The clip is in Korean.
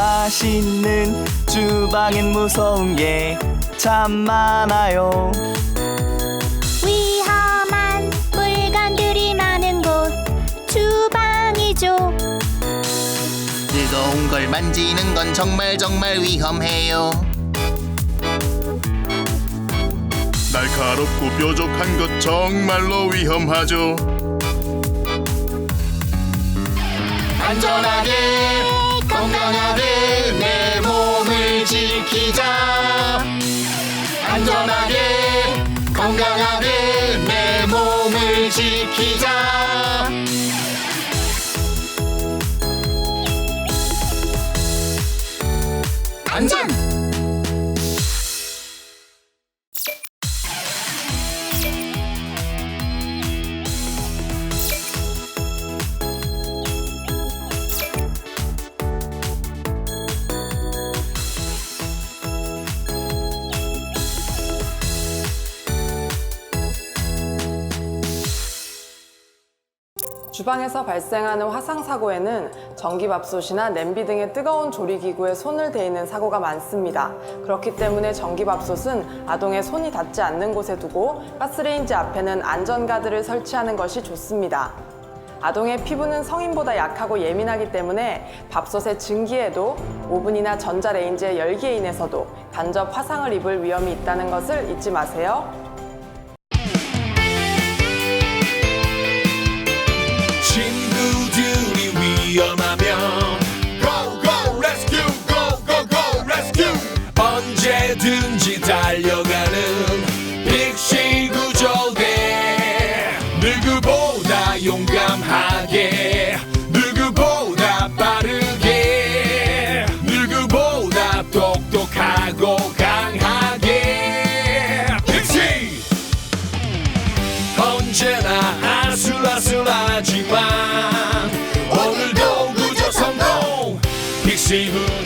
맛있는 주방엔 무서운 게 참 많아요 위험한 물건들이 많은 곳 주방이죠. 뜨거운 걸 만지는 건 정말 정말 위험해요. 날카롭고 뾰족한 것 정말로 위험하죠. 안전하게 건강하게 내 몸을 지키자. 안전하게 건강하게 내 몸을 지키자. 안전. 주방에서 발생하는 화상 사고에는 전기밥솥이나 냄비 등의 뜨거운 조리기구에 손을 대이는 사고가 많습니다. 그렇기 때문에 전기밥솥은 아동의 손이 닿지 않는 곳에 두고 가스레인지 앞에는 안전가드를 설치하는 것이 좋습니다. 아동의 피부는 성인보다 약하고 예민하기 때문에 밥솥의 증기에도 오븐이나 전자레인지의 열기에 인해서도 간접 화상을 입을 위험이 있다는 것을 잊지 마세요. 위험하면 Go go rescue go go go rescue. 언제든지 달려가는 픽시 구조대 누구보다 용감하게 누구보다 빠르게 누구보다 똑똑하고 아